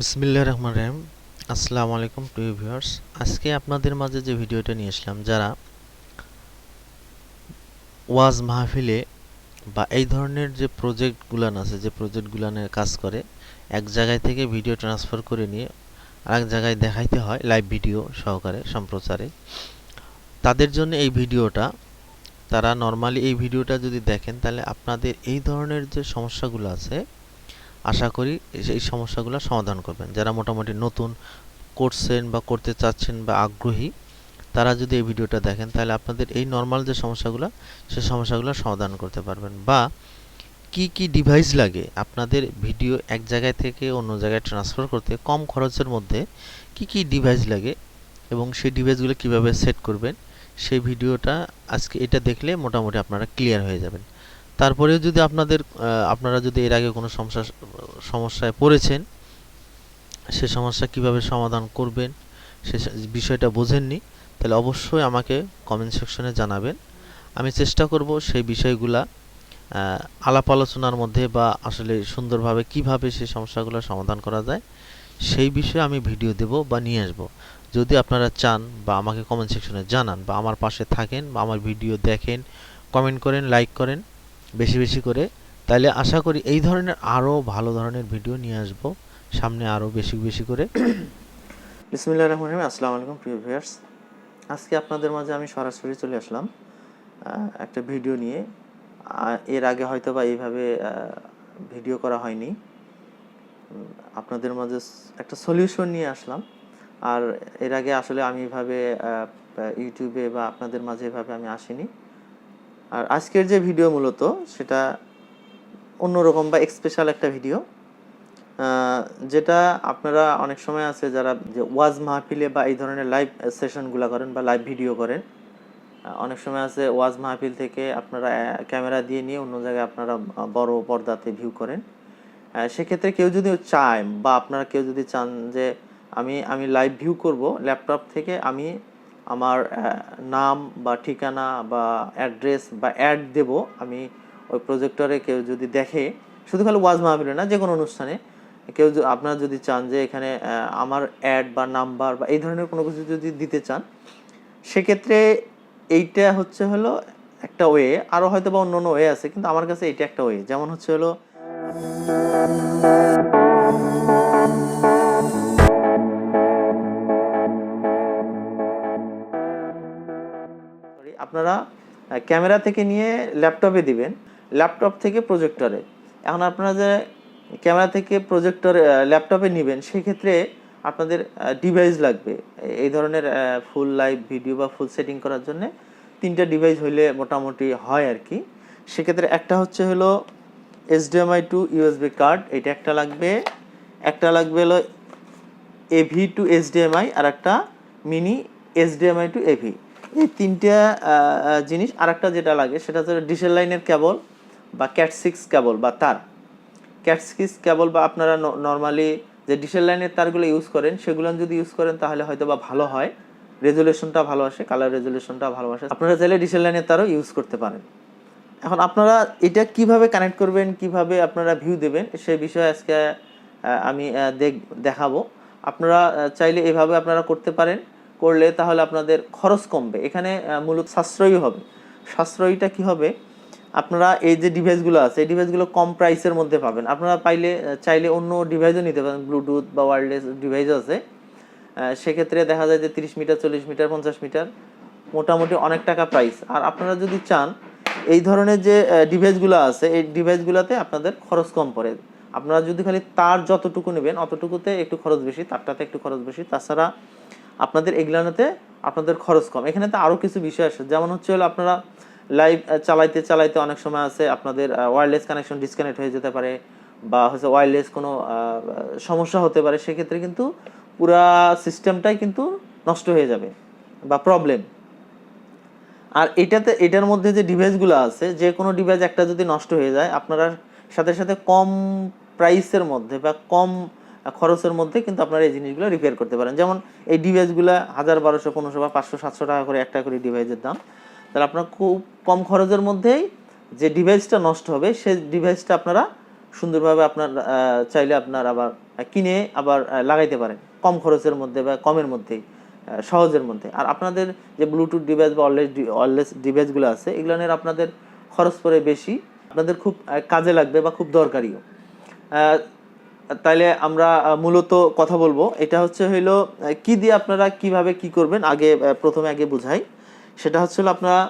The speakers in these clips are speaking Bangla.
বিসমিল্লাহ রহমান রহিম। আসসালামু আলাইকুম প্রিয় ভিউয়ার্স। আজকে আপনাদের মাঝে যে ভিডিওটা নিয়ে আসলাম, যারা ওয়াজ মাহফিলে বা এই ধরনের যে প্রজেক্টগুলান আছে, যে প্রজেক্টগুলানে কাজ করে, এক জায়গায় থেকে ভিডিও ট্রান্সফার করে নিয়ে আরেক জায়গায় দেখাইতে হয়, লাইভ ভিডিও সহকারে, সম্প্রচারে, তাদের জন্য এই ভিডিওটা, তারা নর্মালি এই ভিডিওটা যদি দেখেন, তাহলে আপনাদের এই ধরনের যে সমস্যাগুলো আছে আশা করি এই সমস্যাগুলো সমাধান করবেন। যারা মোটামুটি নতুন করছেন বা করতে চাচ্ছেন বা আগ্রহী, তারা যদি এই ভিডিওটা দেখেন, তাহলে আপনাদের এই নর্মাল যে সমস্যাগুলো, সে সমস্যাগুলো সমাধান করতে পারবেন। বা কি কি ডিভাইস লাগে আপনাদের ভিডিও এক জায়গায় থেকে অন্য জায়গায় ট্রান্সফার করতে, কম খরচের মধ্যে কি কি ডিভাইস লাগে এবং সেই ডিভাইসগুলো কীভাবে সেট করবেন, সেই ভিডিওটা আজকে এটা দেখলে মোটামুটি আপনারা ক্লিয়ার হয়ে যাবেন। তারপরেও যদি আপনাদের আপনারা যদি এর আগে কোনো সমস্যা, সমস্যায় পড়েছেন, সে সমস্যা কীভাবে সমাধান করবেন, সে বিষয়টা বোঝেননি, তাহলে অবশ্যই আমাকে কমেন্ট সেকশনে জানাবেন। আমি চেষ্টা করব সেই বিষয়গুলা আলাপ আলোচনার মধ্যে বা আসলে সুন্দরভাবে কীভাবে সেই সমস্যাগুলো সমাধান করা যায়, সেই বিষয়ে আমি ভিডিও দেব বা নিয়ে আসব। যদি আপনারা চান বা আমাকে কমেন্ট সেকশনে জানান বা আমার পাশে থাকেন বা আমার ভিডিও দেখেন কমেন্ট করেন লাইক করেন বেশি বেশি করে। তাহলে আশা করি এই ধরনের আরও ভালো ধরনের ভিডিও নিয়ে আসব। সামনে আরও বেশি বেশি করে। বিসমিল্লাহ রহমান রহিম। আসসালামু আলাইকুম, প্রিয় ভিউয়ার্স। আজকে আপনাদের মাঝে আমি সরাসরি চলে আসলাম একটা ভিডিও নিয়ে। এর আগে হয়তো বা এইভাবে ভিডিও করা হয়নি। আপনাদের মাঝে একটা সলিউশন নিয়ে আসলাম। আর এর আগে আসলে আমি এভাবে ইউটিউবে বা আপনাদের মাঝে এভাবে আমি আসিনি। আর আজকের যে ভিডিও মূলত, সেটা অন্যরকম বা স্পেশাল একটা ভিডিও যেটা আপনারা অনেক সময় আছে যারা যে ওয়াজ মাহফিলে বা এই ধরনের লাইভ সেশনগুলো করেন বা লাইভ ভিডিও করেন অনেক সময় আছে ওয়াজ মাহফিল থেকে আপনারা ক্যামেরা দিয়ে নিয়ে অন্য জায়গায় আপনারা বড় পর্দাতে ভিউ করেন। সেক্ষেত্রে কেউ যদি চায় বা আপনারা কেউ যদি চান যে আমি আমি লাইভ ভিউ করব ল্যাপটপ থেকে আমি আমার নাম বা ঠিকানা বা অ্যাড্রেস বা অ্যাড দেব। আমি ওই প্রজেক্টরে কেউ যদি দেখে, শুধু খালি ওয়াজ মাহফিলে না যে কোনো অনুষ্ঠানে, কেউ আপনারা যদি চান যে এখানে আমার অ্যাড বা নাম্বার বা এই ধরনের কোনো কিছু যদি দিতে চান, সেক্ষেত্রে এইটা হচ্ছে হলো একটা ওয়ে। আরও হয়তো বা অন্য অন্য ওয়ে আছে, কিন্তু আমার কাছে এইটা একটা ওয়ে। যেমন হচ্ছে হলো আপনারা ক্যামেরা থেকে নিয়ে ল্যাপটপে দিবেন, ল্যাপটপ থেকে প্রজেক্টরে এখন আপনারা যে ক্যামেরা থেকে প্রজেক্টর ল্যাপটপে নেবেন, সেক্ষেত্রে আপনাদের ডিভাইস লাগবে। এই ধরনের ফুল লাইভ ভিডিও বা ফুল সেটিং করার জন্য তিনটা ডিভাইস হইলে মোটামুটি হয় আর কি। সেক্ষেত্রে একটা হচ্ছে হলো এইচডিএমআই টু ইউএসবি কার্ড এটা একটা লাগবে। একটা লাগবে হলো এভি টু এইচডিএমআই আর একটা মিনি এইচডিএমআই টু এভি এই তিনটা জিনিস আর একটা যেটা লাগে, সেটা হচ্ছে ডিসেল লাইনের কেবল বা ক্যাট সিক্স কেবল বা তার। ক্যাট সিক্স কেবল বা আপনারা নর্মালি যে ডিসেল লাইনের তারগুলো ইউজ করেন, সেগুলো যদি ইউজ করেন, তাহলে হয়তো বা ভালো হয়। রেজুলেশনটা ভালো আসে কালার রেজুলেশনটা ভালো আসে। আপনারা চাইলে ডিসেল লাইনের তারও ইউজ করতে পারেন। এখন আপনারা এটা কীভাবে কানেক্ট করবেন, কীভাবে আপনারা ভিউ দেবেন, সে বিষয়ে আজকে আমি দেখ, দেখাবো। আপনারা চাইলে এভাবে আপনারা করতে পারেন। করলে তাহলে আপনাদের খরচ কমবে। এখানে মূলত সাশ্রয়ী হবে। সাশ্রয়ীটা কি হবে? আপনারা এই যে ডিভাইসগুলো আছে, এই ডিভাইসগুলো কম প্রাইসের মধ্যে পাবেন। আপনারা পাইলে চাইলে অন্য ডিভাইসও নিতে পারেন। ব্লুটুথ বা ওয়্যারলেস ডিভাইসও আছে। সেক্ষেত্রে দেখা যায় যে তিরিশ মিটার, চল্লিশ মিটার, পঞ্চাশ মিটার মোটামুটি অনেক টাকা প্রাইস। আর আপনারা যদি চান, এই ধরনের যে ডিভাইসগুলো আছে, এই ডিভাইসগুলোতে আপনাদের খরচ কম পড়ে। আপনারা যদি খালি তার যতটুকু নেবেন, অতটুকুতে একটু খরচ বেশি, তারটাতে একটু খরচ বেশি। তাছাড়া আপনাদের এগুলানোতে আপনাদের খরচ কম। এখানে তো আরও কিছু বিষয় আসে। যেমন হচ্ছে হলো আপনারা লাইভ চালাইতে চালাইতে অনেক সময় আছে, আপনাদের ওয়্যারলেস কানেকশন ডিসকানেক্ট হয়ে যেতে পারে বা হচ্ছে ওয়্যারলেস কোনো সমস্যা হতে পারে, সেক্ষেত্রে কিন্তু পুরা সিস্টেমটাই কিন্তু নষ্ট হয়ে যাবে বা প্রবলেম আর এটাতে, এটার মধ্যে যে ডিভাইসগুলো আছে, যে কোনো ডিভাইস একটা যদি নষ্ট হয়ে যায়, আপনারা সাথে সাথে কম প্রাইসের মধ্যে বা কম খরচের মধ্যে কিন্তু আপনারা এই জিনিসগুলো রিপেয়ার করতে পারেন। যেমন এই ডিভাইসগুলো হাজার বারোশো, পনেরোশো বা পাঁচশো, সাতশো টাকা করে একটা করে ডিভাইসের দাম। তাহলে আপনার খুব কম খরচের মধ্যেই যে ডিভাইসটা নষ্ট হবে, সেই ডিভাইসটা আপনারা সুন্দরভাবে আপনার চাইলে আপনার আবার কিনে আবার লাগাইতে পারেন। কম খরচের মধ্যে বা কমের মধ্যেই সহজের মধ্যে। আর আপনাদের যে ব্লুটুথ ডিভাইস বা অনলেস অনলেস ডিভাইসগুলো আছে, এগুলো নিয়ে আপনাদের খরচ পড়ে বেশি, আপনাদের খুব কাজে লাগবে বা খুব দরকারিও। তাইলে আমরা মূলত কথা বলব। এটা হচ্ছে হইল কি দিয়ে আপনারা কীভাবে কি করবেন? আগে প্রথমে আগে বুঝাই। সেটা হচ্ছে হলো আপনারা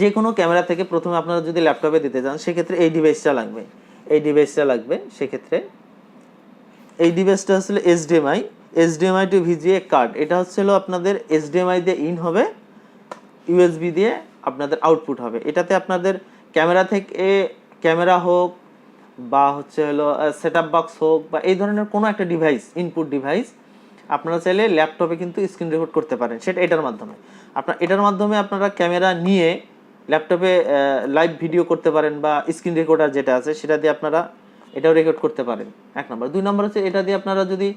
যে কোনো ক্যামেরা থেকে প্রথমে আপনারা যদি ল্যাপটপে দিতে চান, সেক্ষেত্রে এই ডিভাইসটা লাগবে। এই ডিভাইসটা লাগবে, সেক্ষেত্রে এই ডিভাইসটা হচ্ছে HDMI HDMI to VGA card এটা হচ্ছে হলো আপনাদের এইচডিএমআই দিয়ে ইন হবে ইউএসবি দিয়ে আপনাদের আউটপুট হবে। এটাতে আপনাদের ক্যামেরা থেকে, ক্যামেরা হোক বা হচ্ছে হলো সেট বক্স হোক বা এই ধরনের কোনো একটা ডিভাইস ইনপুট ডিভাইস আপনারা চাইলে ল্যাপটপে কিন্তু স্ক্রিন রেকর্ড করতে পারেন। সেটা এটার মাধ্যমে। আপনার এটার মাধ্যমে আপনারা ক্যামেরা নিয়ে ল্যাপটপে লাইভ ভিডিও করতে পারেন বা স্ক্রিন রেকর্ডার যেটা আছে, সেটা দিয়ে আপনারা এটাও রেকর্ড করতে পারেন। এক নম্বর। দুই নম্বর হচ্ছে এটা দিয়ে আপনারা যদি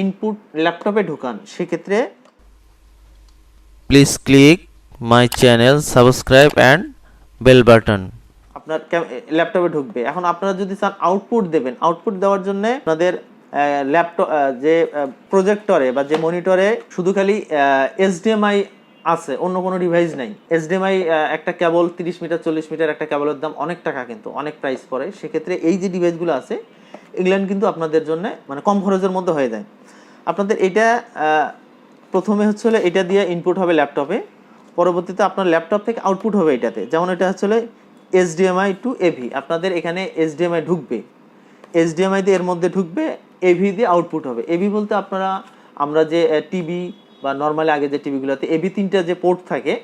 ইনপুট ল্যাপটপে ঢুকান, সেক্ষেত্রে please click my channel subscribe and bell button আপনার ল্যাপটপে ঢুকবে। এখন আপনারা যদি চান আউটপুট দেবেন আউটপুট দেওয়ার জন্য আপনাদের ল্যাপটপ যে প্রজেক্টরে বা যে মনিটরে শুধু খালি এইচডিএমআই আছে, অন্য কোনো ডিভাইস নাই। এইচডিএমআই একটা কেবল তিরিশ মিটার, চল্লিশ মিটার একটা কেবলের দাম অনেক টাকা কিন্তু, অনেক প্রাইস পড়ে। সেক্ষেত্রে এই যে ডিভাইসগুলো আছে, এগুলো কিন্তু আপনাদের জন্য মানে কম খরচের মধ্যে হয়ে যায়। আপনাদের এটা প্রথমে হচ্ছে এটা দিয়ে ইনপুট হবে ল্যাপটপে, পরবর্তীতে আপনার ল্যাপটপ থেকে আউটপুট হবে এটাতে। যেমন এটা হচ্ছে হলো এইচডিএমআই টু এভি আপনাদের এখানে এইচডিএমআই ঢুকবে। এইচডিএমআই দিয়ে এর মধ্যে ঢুকবে এভি দিয়ে আউটপুট হবে। এভি বলতে আপনারা, আমরা যে টিভি বা নর্মালি আগে যে টিভিগুলোতে এভি তিনটা যে পোর্ট থাকে,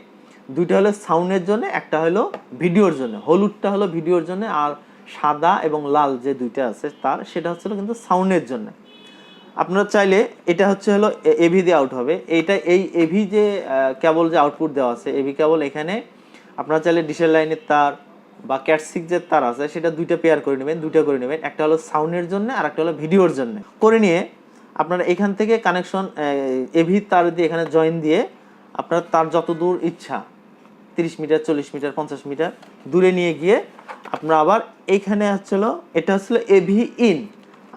দুইটা হলো সাউন্ডের জন্য, একটা হলো ভিডিওর জন্য। হলুদটা হলো ভিডিওর জন্য, আর সাদা এবং লাল যে দুইটা আছে তার, সেটা হচ্ছে কিন্তু সাউন্ডের জন্য। আপনারা চাইলে, এটা হচ্ছে হলো এভি দিয়ে আউট হবে। এইটা, এই এভি যে কেবল যে আউটপুট দেওয়া আছে এভি কেবল এখানে, আপনারা চাইলে ডিসেল লাইনের তার বা ক্যাটসিক যে তার আছে, সেটা দুইটা পেয়ার করে নেবেন, দুইটা করে নেবেন। একটা হলো সাউন্ডের জন্য, আর একটা হলো ভিডিওর জন্য। করে নিয়ে আপনারা এখান থেকে কানেকশন এভি তার দিয়ে এখানে জয়েন দিয়ে আপনার তার যত দূর ইচ্ছা, তিরিশ মিটার, চল্লিশ মিটার, পঞ্চাশ মিটার দূরে নিয়ে গিয়ে আপনারা আবার এইখানে হচ্ছিল এটা হচ্ছিল এভি ইন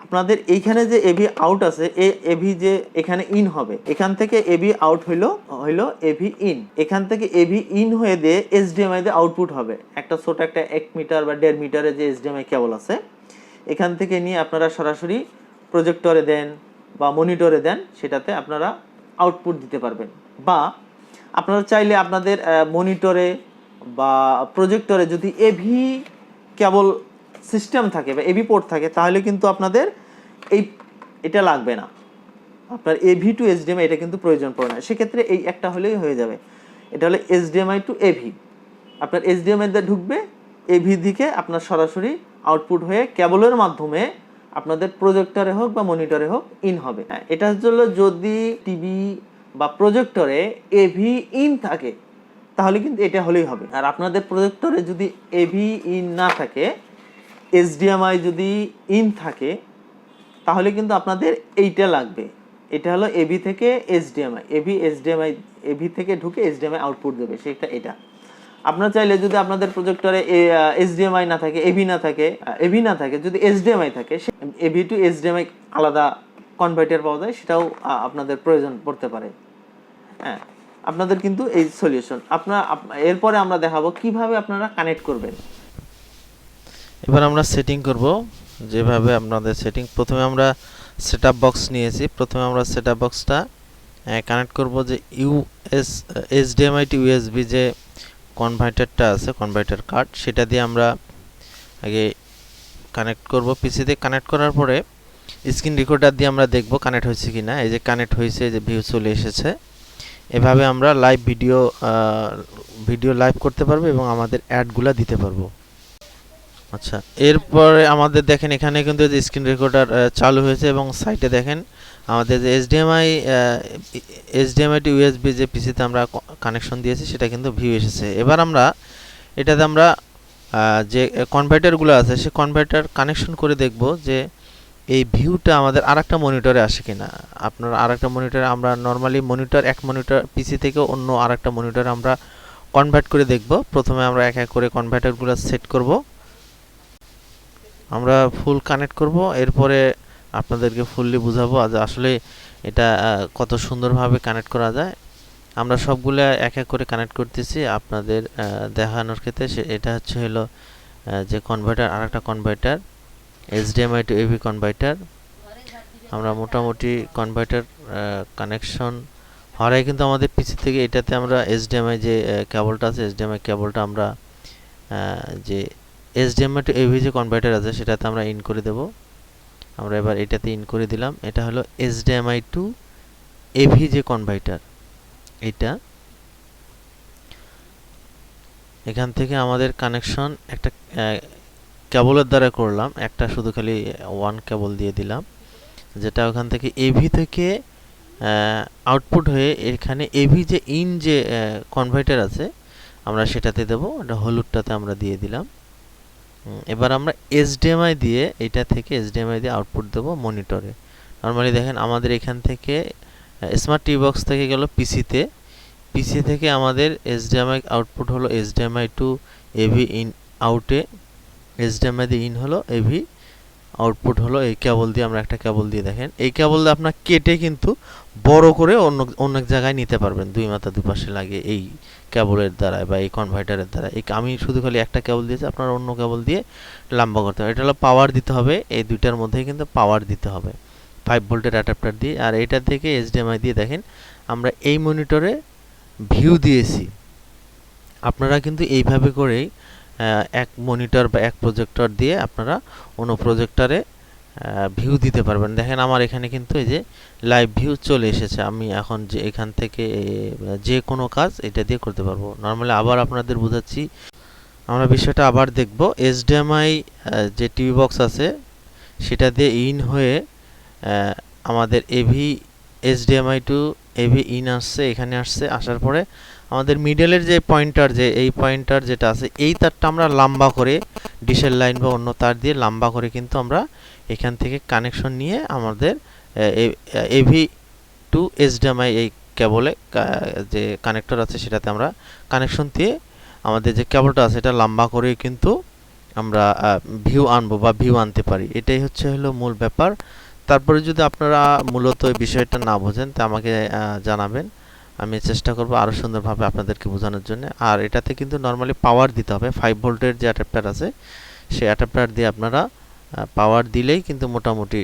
আপনাদের এইখানে যে এভি আউট আছে এই এভি যে এখানে ইন হবে, এখান থেকে এভি আউট হইল হইল এভি ইন এখান থেকে এভি ইন হয়ে দিয়ে এইচডিএমআই দিয়ে আউটপুট হবে। একটা ছোট একটা এক মিটার বা দেড় মিটারে যে এইচডিএমআই কেবল আছে, এখান থেকে নিয়ে আপনারা সরাসরি প্রজেক্টরে দেন বা মনিটরে দেন, সেটাতে আপনারা আউটপুট দিতে পারবেন। বা আপনারা চাইলে আপনাদের মনিটরে বা প্রজেক্টরে যদি এভি কেবল সিস্টেম থাকে বা এভি পোর্ট থাকে, তাহলে কিন্তু আপনাদের এই, এটা লাগবে না। আপনার এভি টু এইচডিএমআই এটা কিন্তু প্রয়োজন পড়ে না। সেক্ষেত্রে এই একটা হলেই হয়ে যাবে। এটা হলো এইচডিএমআই টু এভি আপনার এইচডিএমআই দিয়ে ঢুকবে এভি দিকে আপনার সরাসরি আউটপুট হয়ে কেবলের মাধ্যমে আপনাদের প্রজেক্টরে হোক বা মনিটরে হোক ইন হবে। এটা হচ্ছে হলো যদি টিভি বা প্রজেক্টরে এভি ইন থাকে, তাহলে কিন্তু এটা হলেই হবে। আর আপনাদের প্রজেক্টরে যদি এভি ইন না থাকে এইচডিএমআই যদি ইন থাকে, তাহলে কিন্তু আপনাদের এইটা লাগবে। এটা হলো এবি থেকে এইচডিএমআই এবি এইচডিএমআই এবি থেকে ঢুকে এইচডিএমআই আউটপুট দেবে সেটা এটা। আপনারা চাইলে যদি আপনাদের প্রজেক্টরে এইচডিএমআই না থাকে এবি না থাকে এবি না থাকে, যদি এইচডিএমআই থাকে এবি টু এইচডিএমআই আলাদা কনভার্টার পাওয়া যায়, সেটাও আপনাদের প্রয়োজন পড়তে পারে। হ্যাঁ আপনাদের কিন্তু এই সলিউশন আপনার, আপ- এরপরে আমরা দেখাবো কীভাবে আপনারা কানেক্ট করবেন। এবার আমরা সেটিং করব, যেভাবে আপনাদের সেটিং প্রথমে আমরা সেটআপ বক্স নিয়েছি। প্রথমে আমরা সেটআপ বক্সটা কানেক্ট করব যে ইউএস এইচডিএমআই টু ইউএসবি যে কনভার্টারটা আছে কনভার্টার কার্ড সেটা দিয়ে আমরা আগে কানেক্ট করব। পিসিতে কানেক্ট করার পরে স্ক্রিন রেকর্ডার দিয়ে আমরা দেখব কানেক্ট হয়েছে কি না এই যে কানেক্ট হয়েছে যে ভিউ চলে এসেছে। এভাবে আমরা লাইভ ভিডিও ভিডিও লাইভ করতে পারব এবং আমাদের অ্যাডগুলো দিতে পারব। আচ্ছা এরপরে আমাদের দেখেন এখানে কিন্তু যে স্ক্রিন রেকর্ডার চালু হয়েছে এবং সাইটে দেখেন আমাদের যে এইচডিএমআই এইচডিএমআই টু ইউএসবি যে পিসিতে আমরা কানেকশন দিয়েছি সেটা কিন্তু ভিউ এসেছে। এবার আমরা এটাতে আমরা যে কনভার্টারগুলো আছে সে কনভার্টার কানেকশন করে দেখব যে এই ভিউটা আমাদের আরেকটা মনিটরে আসে কিনা। আপনার আরেকটা মনিটরে আমরা নর্মালি মনিটর এক মনিটর পিসি থেকে অন্য আরেকটা মনিটর আমরা কনভার্ট করে দেখব। প্রথমে আমরা এক এক করে কনভার্টারগুলো সেট করব। আমরা ফুল কানেক্ট করব, এরপরে আপনাদেরকে ফুললি বুঝাবো আজ আসলে এটা কত সুন্দরভাবে কানেক্ট করা যায়। আমরা সবগুলো এক এক করে কানেক্ট করতেছি আপনাদের দেখানোর ক্ষেত্রে। এটা হচ্ছে হলো যে কনভার্টার আরেকটা converter HDMI to AV converter আমরা মোটামুটি কনভার্টার কানেকশন হওয়ার আগে কিন্তু আমাদের পিসি থেকে এটাতে আমরা এইচডিএমআই যে কেবলটা আছে এইচডিএমআই কেবলটা আমরা যে এইচডিএমআই টু এভি যে কনভার্টার আছে, সেটাতে আমরা ইন করে দেব। আমরা এবার এটাতে ইন করে দিলাম। এটা হলো এইচডিএমআই টু এভি যে কনভার্টার এটা এখান থেকে আমাদের কানেকশন একটা কেবলের দ্বারা করলাম। একটা শুধু খালি ওয়ান কেবল দিয়ে দিলাম। যেটা ওখান থেকে এভি থেকে আউটপুট হয়ে এখানে এভি যে ইন যে কনভার্টার আছে, আমরা সেটাতে দেবো। এটা হলুদটাতে আমরা দিয়ে দিলাম। এবার আমরা এসডিএমআই দিয়ে এটা থেকে এসডিএমআই দিয়ে আউটপুট দেবো মনিটরে নর্মালি দেখেন আমাদের এখান থেকে স্মার্ট টি বক্স থেকে গেল পিসিতে পিসি থেকে আমাদের এসডিএমআই আউটপুট হলো এসডিএমআই টু এভি ইন আউটে এসডিএমআই দিয়ে ইন হলো এভি আউটপুট হলো এই কেবল দিয়ে আমরা একটা কেবল দিয়ে দেখেন। এই কেবল দিয়ে আপনার কেটে কিন্তু বড় করে অন্য এক জায়গায় নিতে পারবেন। দুই মাথা দুই পাশে লাগিয়ে এই কেবলের দ্বারা বা এই কনভার্টারের দ্বারা এই আমি শুধু খালি একটা কেবল দিয়েছি, আপনারা অন্য কেবল দিয়ে লম্বা করতে হবে। এটা হলো পাওয়ার দিতে হবে, এই দুইটার মধ্যেই কিন্তু পাওয়ার দিতে হবে। ফাইভ ভোল্টের অ্যাডাপ্টার দিয়ে। আর এটা থেকে এইচডিএমআই দিয়ে দেখেন, আমরা এই মনিটরে ভিউ দিয়েছি। আপনারা কিন্তু এইভাবে করেই এক মনিটর বা এক প্রজেক্টর দিয়ে আপনারা অন্য প্রজেক্টরে ভিউ দিতে পারবেন। দেখেন আমার এখানে কিন্তু এই যে লাইভ ভিউ চলে এসেছে। আমি এখন যে এখান থেকে যে কোনো কাজ এটা দিয়ে করতে পারব। নর্মালি আবার আপনাদের বোঝাচ্ছি। আমরা বিষয়টা আবার দেখব। এইচডিএমআই যে টিভি বক্স আছে, সেটা দিয়ে ইন হয়ে আমাদের AV S HDMI to AV in আসছে, এখানে আসছে। আসার পরে আমাদের মিডলের যে পয়েন্টার যে, এই পয়েন্টার যেটা আছে, এই তারটা আমরা লম্বা করে ডিশের লাইন বা অন্য তার দিয়ে লম্বা করে কিন্তু আমরা এখান থেকে কানেকশন নিয়ে আমাদের এভি টু এইচডিএমআই এই কেবলে যে কানেক্টর আছে সেটাতে আমরা কানেকশন দিয়ে আমাদের যে কেবলটা আছে এটা লম্বা করে কিন্তু আমরা ভিউ আনব বা ভিউ আনতে পারি। এটাই হচ্ছে হলো মূল ব্যাপার। তারপরে যদি আপনারা মূলত এই বিষয়টা না বোঝেন, তা আমাকে জানাবেন। আমি চেষ্টা করব আরও সুন্দরভাবে আপনাদেরকে বোঝানোর জন্য। আর এটাতে কিন্তু নর্মালি পাওয়ার দিতে হবে। ফাইভ ভোল্টের যে অ্যাডাপ্টার আছে, সেই অ্যাডাপ্টার দিয়ে আপনারা পাওয়ার দিলেই কিন্তু মোটামুটি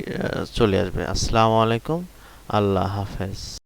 চলে আসবে। আসসালামু আলাইকুম। আল্লাহ হাফেজ।